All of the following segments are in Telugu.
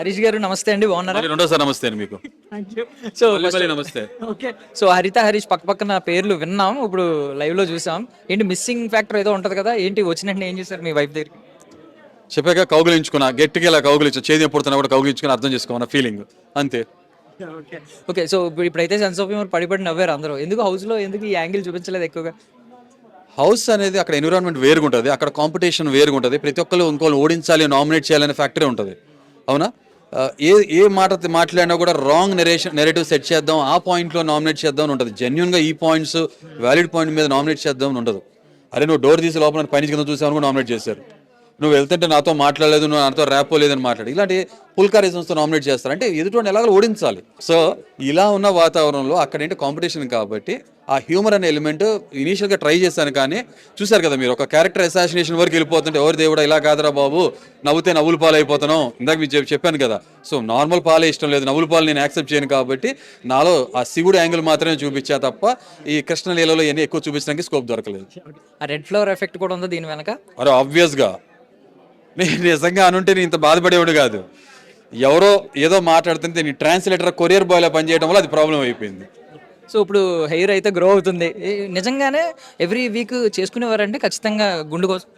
హరీష్ గారు నమస్తే అండి బాగున్నారా? రెండోసారి నమస్తే అండి మీకు. సో నమస్తే. ఓకే సో హరిత హరీష్ పక్క పక్కన పేర్లు విన్నాం ఇప్పుడు లైవ్లో చూసాం. ఏంటి మిస్సింగ్ ఫ్యాక్టర్ ఏదో ఉంటది కదా ఏంటి వచ్చినట్టు ఏం చేశారు మీ వైఫ్ దగ్గరికి? చెప్పాక కౌగులించుకున్నా గట్టిగా ఇలా కౌగులించు చేతి పుడుతున్నా కూడా కౌగులించుకుని అర్థం చేసుకోమన్న ఫీలింగ్ అంతే. ఓకే సో ఇప్పుడు ఇప్పుడైతే సెన్స్ ఆఫ్ హ్యూమర్ పడిపడి నవ్వారు అందరూ. ఎందుకు హౌస్లో ఎందుకు ఈ యాంగిల్ చూపించలేదు ఎక్కువగా? హౌస్ అనేది అక్కడ ఎన్విరాన్మెంట్ వేరుగా ఉంటుంది అక్కడ కాంపిటీషన్ వేరుగా ఉంటుంది ప్రతి ఒక్కరు ఇంకోళ్ళు ఓడించాలి నామినేట్ చేయాలనే ఫ్యాక్టరీ ఉంటుంది. అవునా? ఏ ఏ మాట మాట్లాడినా కూడా రాంగ్ నెరేషన్ నెరేటివ్ సెట్ చేద్దాం ఆ పాయింట్లో నామినేట్ చేద్దాం అని ఉంటుంది. జెన్యున్గా ఈ పాయింట్స్ వ్యాలిడ్ పాయింట్ మీద నామినేట్ చేద్దాం అని ఉండదు అరే నువ్వు డోర్ తీసి లోపల పైన కింద చూసావు కూడా నామినేట్ చేశారు. నువ్వు వెళ్తుంటే నాతో మాట్లాడలేదు నువ్వు నాతో ర్యాపో లేదని మాట్లాడి. ఇలాంటి పుల్కారిజమ్స్తో నామినేట్ చేస్తారు. అంటే ఎదుటి ఎలాగో ఓడించాలి. సో ఇలా ఉన్న వాతావరణంలో అక్కడ ఏంటి కాంపిటీషన్ కాబట్టి ఆ హ్యూమర్ అనే ఎలిమెంట్ ఇనీషియల్గా ట్రై చేశాను కానీ చూశారు కదా మీరు ఒక క్యారెక్టర్ అసాసినేషన్ వరకు వెళ్ళిపోతుంటే ఎవరు దేవుడా ఇలా కాదురా బాబు నవ్వుతే నవ్వులు పాలు అయిపోతాను ఇందాక మీకు చెప్- చెప్పాను కదా. సో నార్మల్ పాలే ఇష్టం లేదు నవ్వుల పాలు నేను యాక్సెప్ట్ చేయను కాబట్టి నాలో ఆ శివుడు యాంగిల్ మాత్రమే చూపించా తప్ప ఈ కృష్ణ లీలలో ఇవన్నీ ఎక్కువ చూపించడానికి స్కోప్ దొరకలేదు. ఆ రెడ్ ఫ్లవర్ ఎఫెక్ట్ కూడా ఉందా దీని వెనక? అరే ఆబ్వియస్గా నేను నిజంగా అనుంటే నేను ఇంత బాధపడేవాడు కాదు. ఎవరో ఏదో మాట్లాడుతుంటే నీ ట్రాన్స్లేటర్ కొరియర్ బాయ్లో పనిచేయడం వల్ల అది ప్రాబ్లం అయిపోయింది. సో ఇప్పుడు హెయిర్ అయితే గ్రో అవుతుంది. నిజంగానే ఎవ్రీ వీక్ చేసుకునేవారంటే ఖచ్చితంగా గుండు కోసం?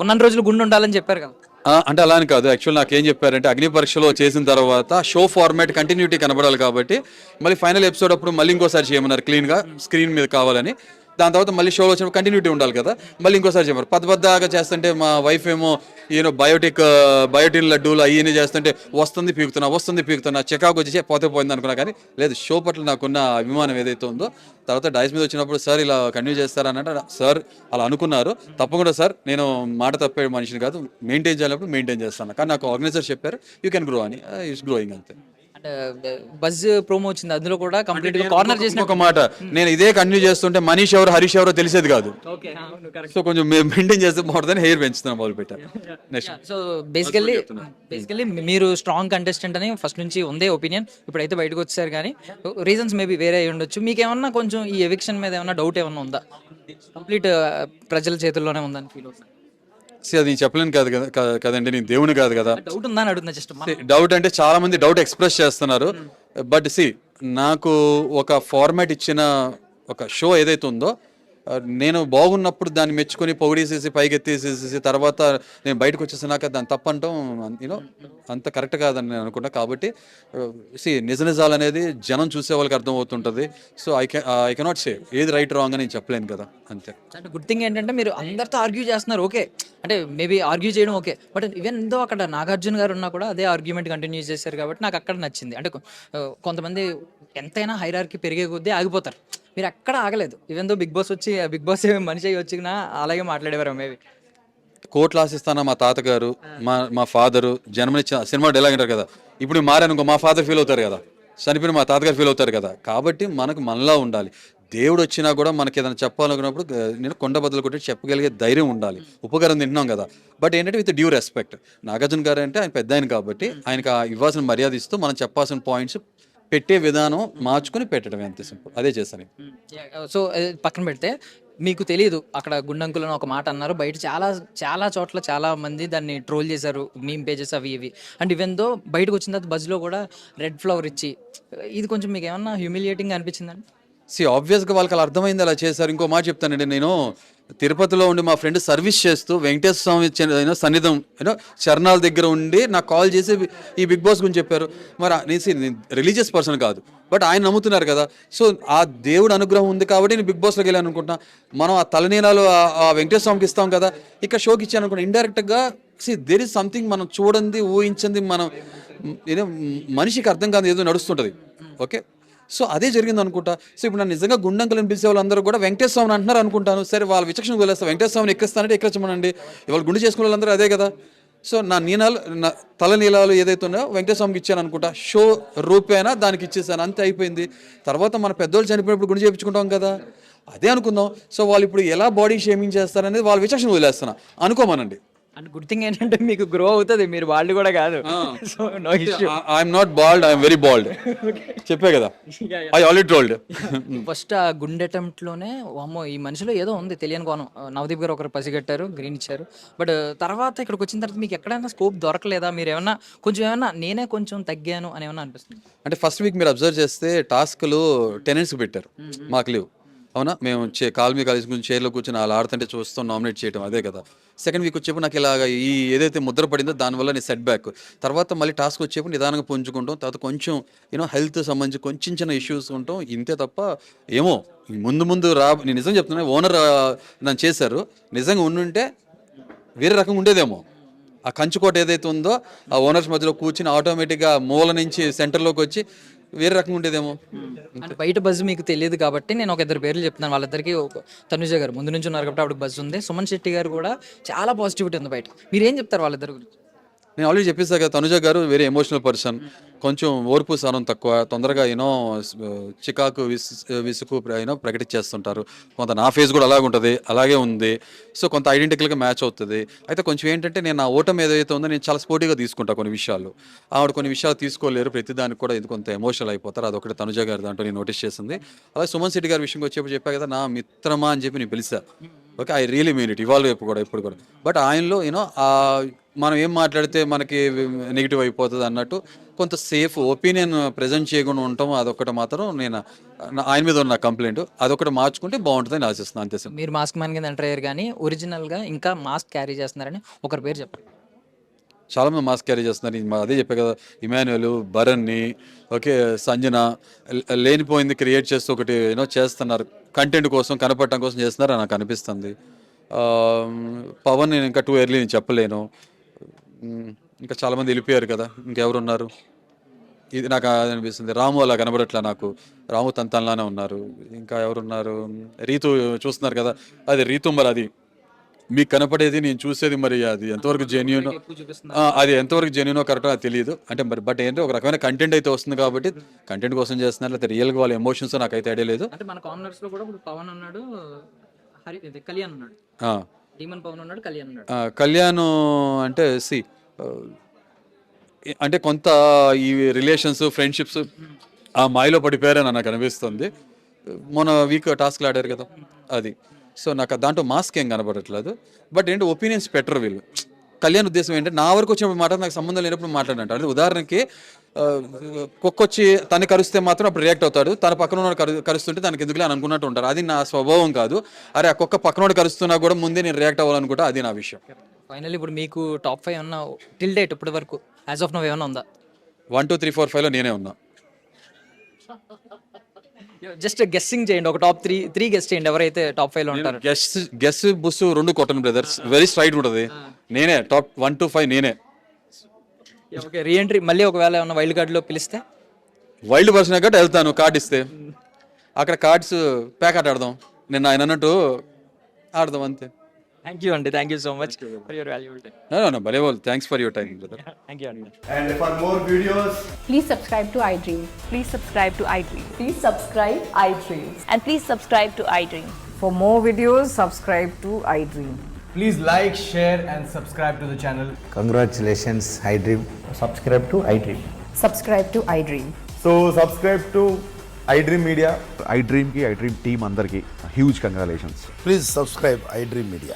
ఉన్న రోజులు గుండు ఉండాలని చెప్పారు కదా. అంటే అలా అని కాదు. యాక్చువల్ నాకు ఏం చెప్పారంటే అగ్ని పరీక్షలో చేసిన తర్వాత షో ఫార్మాట్ కంటిన్యూటీ కనబడాలి కాబట్టి మళ్ళీ ఫైనల్ ఎపిసోడ్ అప్పుడు మళ్ళీ ఇంకోసారి చేయమన్నారు క్లీన్గా స్క్రీన్ మీద కావాలని. దాని తర్వాత మళ్ళీ షోలో వచ్చినప్పుడు కంటిన్యూటీ ఉండాలి కదా. మళ్ళీ ఇంకోసారి చేయమన్నారు. పద్ద పద్దాగా చేస్తుంటే మా వైఫ్ ఏమో ఈయన బయోటిక్ బయోటిన్ లడ్డూలు అయ్యని చేస్తుంటే వస్తుంది పీకుతున్నా వస్తుంది పీకుతున్నా చెకాకు వచ్చి పోతే పోయింది అనుకున్నా కానీ లేదు షో పట్ల నాకున్న అభిమానం ఏదైతే ఉందో తర్వాత డైస్ మీద వచ్చినప్పుడు సార్ ఇలా కంటిన్యూ చేస్తారనంటే సార్ అలా అనుకున్నారు. తప్పకుండా సార్ నేను మాట తప్పే మనిషిని కాదు మెయింటైన్ చేయాలప్పుడు మెయింటైన్ చేస్తాను. కానీ నాకు ఆర్గనైజర్ చెప్పారు యూ కెన్ గ్రో అని. ఇట్స్ గ్రోయింగ్ అంతే. బజ్ ప్రోమో వచ్చింది. అందులో కూడా కంప్లీట్గా కార్నర్ చేసిన ఒక మాట. నేను ఇదే కంటిన్యూ చేస్తుంటే మనీష్ ఎవరు హరీష్ ఎవరో తెలిసేది కాదు. ఓకే సో కొంచెం మెయింటైన్ చేస్తే బాగుంటుందని హెయిర్ పెంచుతాను మొదలు పెట్టాను నెక్స్ట్ సో బేసికల్లీ బేసికల్లీ మీరు స్ట్రాంగ్ కంటెస్టెంట్ అని ఫస్ట్ నుంచి ఉందే ఒపీనియన్ ఇప్పుడైతే బయటకు వచ్చారు కానీ రీజన్స్ మేబీ వేరే అయి ఉండొచ్చు. మీకు ఏమన్నా కొంచెం ఈ ఎవిక్షన్ మీద ఏమన్నా డౌట్ ఏమన్నా ఉందా? కంప్లీట్ ప్రజల చేతుల్లోనే ఉందని ఫీల్ అవుతుంది. See, అది నేను చెప్పలేను కాదు కదా కదండి నేను దేవుని కాదు కదా. డౌట్ ఉందా అని అడుగుతున్నా జస్ట్ డౌట్ అంటే చాలా మంది డౌట్ ఎక్స్ప్రెస్ చేస్తున్నారు. బట్ సి నాకు ఒక ఫార్మాట్ ఇచ్చిన ఒక షో ఏదైతే ఉందో నేను బాగున్నప్పుడు దాన్ని మెచ్చుకొని పొగిడేసేసి పైకెత్తేసేసి తర్వాత నేను బయటకు వచ్చేసినాక దాన్ని తప్పంటాం యూనో అంత కరెక్ట్ కాదని నేను అనుకుంటా కాబట్టి సి నిజ నిజాలు అనేది జనం చూసే వాళ్ళకి అర్థం అవుతుంటుంది so I can I uh, cannot say ఏది రైట్ రాంగ్ అని నేను చెప్పలేను కదా అంతే. అంటే గుడ్ థింగ్ ఏంటంటే మీరు అందరితో ఆర్గ్యూ చేస్తున్నారు ఓకే. అంటే మేబీ ఆర్గ్యూ చేయడం ఓకే. బట్ ఈవెన్ ఎంతో అక్కడ నాగార్జున గారు ఉన్నా కూడా అదే ఆర్గ్యుమెంట్ కంటిన్యూ చేశారు కాబట్టి నాకు అక్కడ నచ్చింది. అంటే కొంతమంది ఎంతైనా హైరార్కి పెరిగే కొద్దీ ఆగిపోతారు. మీరు ఎక్కడ ఆగలేదు. ఈవెన్ దో బిగ్ బాస్ వచ్చి బిగ్ బాస్ మనిషి అయ్యి వచ్చినా అలాగే మాట్లాడేవారు మేబీ. కోట్లు ఆశిస్తానా మా తాతగారు మా మా ఫాదరు జన్మనిచ్చిన సినిమా డైలాగ్ అంటారు కదా. ఇప్పుడు మారాను ఇంకో మా ఫాదర్ ఫీల్ అవుతారు కదా. చనిపోయిన మా తాతగారు ఫీల్ అవుతారు కదా. కాబట్టి మనకు మనలా ఉండాలి. దేవుడు వచ్చినా కూడా మనకి ఏదైనా చెప్పాలనుకున్నప్పుడు నేను కొండ బదులు కొట్టి చెప్పగలిగే ధైర్యం ఉండాలి. ఉపకారం తింటున్నాం కదా. బట్ ఏంటంటే విత్ డ్యూ రెస్పెక్ట్. నాగార్జున గారు అంటే ఆయన పెద్ద ఆయన కాబట్టి ఆయనకు ఆ ఇవ్వాల్సిన మర్యాద ఇస్తూ మనం చెప్పాల్సిన పాయింట్స్ పెట్టే విధానం మార్చుకుని పెట్టడం అంతే సింపుల్. అదే చేశాను సో పక్కన పెడితే మీకు తెలియదు అక్కడ గుండంకులు అని ఒక మాట అన్నారు. బయట చాలా చాలా చోట్ల చాలా మంది దాన్ని ట్రోల్ చేశారు మీమ్ పేజెస్ అవి ఇవి. అండ్ ఇవెందో దో బయటకు వచ్చిన తర్వాత బజ్లో కూడా రెడ్ ఫ్లవర్ ఇచ్చి ఇది కొంచెం మీకు ఏమన్నా హ్యూమిలియేటింగ్ అనిపించిందండి సి ఆబ్వియస్గా వాళ్ళకి అలా అర్థమైంది అలా చేశారు. ఇంకో మాట చెప్తానండి నేను. తిరుపతిలో ఉండి మా ఫ్రెండ్ సర్వీస్ చేస్తూ వెంకటేశ్వర స్వామి సన్నిధం యూనో చరణాల దగ్గర ఉండి నాకు కాల్ చేసి ఈ బిగ్ బాస్ గురించి చెప్పారు. మరి ఆ- నేను రిలీజియస్ పర్సన్ కాదు. బట్ ఆయన నమ్ముతున్నారు కదా. సో ఆ దేవుడు అనుగ్రహం ఉంది కాబట్టి నేను బిగ్ బాస్లోకి వెళ్ళాను అనుకుంటున్నా. మనం ఆ తలనీలాలు ఆ- వెంకటేశ్వర స్వామికి ఇస్తాం కదా. ఇక షోకి ఇచ్చాను అనుకుంటా ఇండైరెక్ట్గా సి దేర్ ఇస్ సంథింగ్ మనం చూడండి ఊహించింది మనం ఏదో మనిషికి అర్థం కాదు ఏదో నడుస్తుంటుంది. ఓకే? సో అదే జరిగింది అనుకుంటా. సో ఇప్పుడు నన్ను నిజంగా గుండంకులను పిలిచే వాళ్ళందరూ కూడా వెంకటేశ్వర స్వామిని అంటున్నారు అనుకుంటాను. సరే వాళ్ళ విచక్షణ వదిలేస్తా. వెంకటేశ్వర స్వామిని ఎక్కిస్తానంటే ఎక్కించమనండి. ఇవాళ గుండు చేసుకునే వాళ్ళందరూ అదే కదా. సో నా నీనాలు నా తల నీలాలు ఏదైతే ఉన్నాయో వెంకటేశ్వరకి ఇచ్చాను అనుకుంటా. షో రూపేనా? దానికి ఇచ్చేసాను. అంతే అయిపోయింది. తర్వాత మన పెద్దోళ్ళు చనిపోయినప్పుడు గుండు చేయించుకుంటాం కదా. అదే అనుకుందాం. సో వాళ్ళు ఇప్పుడు ఎలా బాడీ షేమింగ్ చేస్తారనేది వాళ్ళ విచక్షణ వదిలేస్తున్నా. అనుకోమనండి. అండ్ గుడ్ థింగ్ ఏంటంటే మీకు గ్రో అవుతుంది మీరు వాళ్ళు కూడా కాదు. So no issue I'm not bald I'm very bald చెప్పే కదా. ఐ ఆల్రెడీ టోల్డ్ ఫస్ట్ ఆ గుండె attempt లోనే వామ్మో ఈ మనిషిలో ఏదో ఉంది తెలియని కోణం. నవదీప్ గారు ఒకరు పసిగట్టారు గ్రీన్ ఇచ్చారు. బట్ తర్వాత ఇక్కడికి వచ్చిన తర్వాత మీకు ఎక్కడైనా స్కోప్ దొరకలేదా? మీరు ఏమన్నా కొంచెం ఏమన్నా నేనే కొంచెం తగ్గాను అని ఏమన్నా అనిపిస్తుంది? అంటే ఫస్ట్ వీక్ మీరు అబ్జర్వ్ చేస్తే టాస్క్లు టెనెంట్స్ పెట్టారు. మాకు లేవు. అవునా? మేము చే కాల్ మీ కాలేజ్ గురించి చైర్లో కూర్చొని అలా ఆడుతుంటే చూస్తాం నామినేట్ చేయడం అదే కదా. సెకండ్ వీక్ వచ్చేప్పుడు నాకు ఇలాగ ఈ ఏదైతే ముద్ర పడిందో దానివల్ల నేను సెట్ బ్యాక్ తర్వాత మళ్ళీ టాస్క్ వచ్చేప్పుడు నిదానంగా పుంజుకుంటాం. తర్వాత కొంచెం యూనో హెల్త్ సంబంధించి కొంచెం చిన్న ఇష్యూస్ ఉంటాం. ఇంతే తప్ప ఏమో ముందు ముందు రా నేను నిజం చెప్తున్నా ఓనర్ నన్ను చేశారు. నిజంగా ఉండుంటే వేరే రకంగా ఉండేదేమో. ఆ కంచుకోట ఏదైతే ఉందో ఆ ఓనర్స్ మధ్యలో కూర్చుని ఆటోమేటిక్గా మూల నుంచి సెంటర్లోకి వచ్చి వేరే రకంగా ఉండేదేమో. అంటే బయట బజ్ మీకు తెలియదు కాబట్టి నేను ఒక ఇద్దరు పేర్లు చెప్తున్నాను. వాళ్ళిద్దరికి ఒక తనుజ గారు ముందు నుంచి ఉన్నారు కాబట్టి అప్పుడు బజ్ ఉంది. సుమన్ శెట్టి గారు కూడా చాలా పాజిటివిటీ ఉంది బయట. మీరు ఏం చెప్తారు వాళ్ళిద్దరి గురించి? నేను ఆల్రెడీ చెప్పేసా కదా తనుజ గారు వెరీ ఎమోషనల్ పర్సన్ కొంచెం ఓర్పు సహనం తక్కువ. తొందరగా యూనో చికాకు విసుకు విసుగు యూనో ప్రకటించేస్తుంటారు. కొంత నా ఫేస్ కూడా అలాగే ఉంటుంది అలాగే ఉంది. సో కొంత ఐడెంటికల్గా మ్యాచ్ అవుతుంది. అయితే కొంచెం ఏంటంటే నేను నా ఓటమి ఏదైతే ఉందో నేను చాలా స్పోర్టివ్గా తీసుకుంటా కొన్ని విషయాలు. ఆవిడ కొన్ని విషయాలు తీసుకోలేరు ప్రతిదానికి కూడా ఇది కొంత ఎమోషనల్ అయిపోతారు. అదొకటి తనుజ గారు దాంట్లో నేను నోటీస్ చేసింది. అలాగే సుమన్ శెట్టి గారి విషయంకి వచ్చేప్పుడు చెప్పా కదా నా మిత్రమా అని చెప్పి నేను పిలిచా. Okay I really mean it evolve రేపు కూడా ఇప్పుడు కూడా. బట్ ఆయనలో యూనో మనం ఏం మాట్లాడితే మనకి నెగిటివ్ అయిపోతుంది అన్నట్టు కొంత సేఫ్ ఒపీనియన్ ప్రజెంట్ చేయకుండా ఉండటం అదొకటి మాత్రం నేను ఆయన మీద ఉన్న కంప్లైంట్ అదొకటి మార్చుకుంటే బాగుంటుందని ఆశిస్తున్నాను అంతే సార్. మీరు మాస్క్ మ్యాన్ కింద ఎంటర్ అయ్యారు కానీ ఒరిజినల్గా ఇంకా మాస్క్ క్యారీ చేస్తున్నారని ఒకరి పేరు చెప్పండి. చాలా మంది క్యారీ చేస్తున్నారు. మా- అదే చెప్పే కదా ఇమాన్యుయల్ భరణ్ని ఓకే సంజన లే- లేనిపోయింది క్రియేట్ చేస్తూ ఒకటి యూనో చేస్తున్నారు. కంటెంట్ కోసం కనపడటం కోసం చేస్తున్నారు? నాకు అనిపిస్తుంది. పవన్ నేను ఇంకా టూ ఇయర్లీ నేను చెప్పలేను. ఇంకా చాలామంది వెళ్ళిపోయారు కదా ఇంకెవరున్నారు? ఇది నాకు అది అనిపిస్తుంది. రాము అలా కనబడట్లా నాకు. రాము తంతన్లానే ఉన్నారు. ఇంకా ఎవరున్నారు? రీతు చూస్తున్నారు కదా అది రీతు మరి అది మీకు కనపడేది నేను చూసేది మరి అది ఎంతవరకు జెన్యున్ అది ఎంతవరకు జెన్యునో కరెక్టో నాకు తెలియదు అంటే మరి బట్ ఏంటంటే ఒక రకమైన కంటెంట్ అయితే వస్తుంది కాబట్టి కంటెంట్ కోసం చేస్తున్నారు లేకపోతే రియల్గా వాళ్ళ ఎమోషన్స్ నాకైతే ఐడియా లేదు. అంటే మన కామనర్స్లో కూడా పవన్ ఉన్నాడు హరి కళ్యాణ్ ఉన్నాడు. డీమన్ పవన్ ఉన్నాడు కళ్యాణ్ ఉన్నాడు. కళ్యాణ్ అంటే సి అంటే కొంత ఈ రిలేషన్స్ ఫ్రెండ్షిప్స్ ఆ మాయలో పడిపోయారని నాకు అనిపిస్తుంది. మొన్న వీక్ టాస్క్లు ఆడారు కదా అది. సో నాకు దాంట్లో మాస్క్ ఏం కనబడట్లేదు. బట్ ఏంటి ఒపీనియన్స్ పెట్టరు వీళ్ళు. కళ్యాణ్ ఉద్దేశం ఏంటంటే నా వరకు వచ్చినప్పుడు మాట నాకు సంబంధం లేనప్పుడు మాట్లాడంట అంటే ఉదాహరణకి ఆ, కుక్క వచ్చి తను కరిస్తే మాత్రం అప్పుడు రియాక్ట్ అవుతాడు. తన పక్కన ఉన్న కరు కరుస్తుంటే తనకి ఎందుకులే అని అనుకున్నట్టు ఉంటారు. అది నా స్వభావం కాదు. అరే ఆ కుక్క పక్కనోడు కరుస్తున్నా కూడా ముందే నేను రియాక్ట్ అవ్వాలనుకుంటా అది నా విషయం. ఫైనల్ ఇప్పుడు మీకు టాప్ ఫైవ్ ఏమన్నా టిల్ డేట్ ఇప్పటి వరకు యాజ్ ఆఫ్ నో ఏమన్నా ఉందా? వన్ టూ త్రీ ఫోర్ ఫైవ్లో నేనే ఉన్నా. జస్ట్ గెస్సింగ్ చేయండి ఒక టాప్ త్రీ త్రీ గెస్ట్ చేయండి ఎవరైతే టాప్ ఫైవ్లో ఉంటారు. గెస్ గెస్ బుస్ రెండు కొట్టను బ్రదర్స్ వెరీ స్ట్రైట్ ఉంటుంది. నేనే టాప్ వన్ టు ఫైవ్ నేనే. ఓకే రీఎంట్రీ మళ్ళీ ఒకవేళ ఏమన్నా వైల్డ్ కార్డ్లో పిలిస్తే? వైల్డ్ పర్సన్ కాబట్టి వెళ్తాను కార్డ్ ఇస్తే. అక్కడ కార్డ్స్ ప్యాక్ ఆట ఆడదాం. నిన్న ఆయన అన్నట్టు ఆడదాం అంతే. థ్యాంక్ యూ అండి thank you so much for your valuable time భలే వాళ్ళు thanks for your time brother thank you అండి And for more videos, Please subscribe to iDream. Please subscribe to iDream. Please subscribe iDream. And please subscribe to iDream. For more videos, subscribe to iDream. please like, share, and subscribe to the channel. Congratulations, iDream. Subscribe to iDream. Subscribe to iDream. So, subscribe to iDream Media. ఐ డ్రీమ్కి ఐ డ్రీమ్ టీమ్ అందరికీ huge congratulations Please subscribe iDream Media.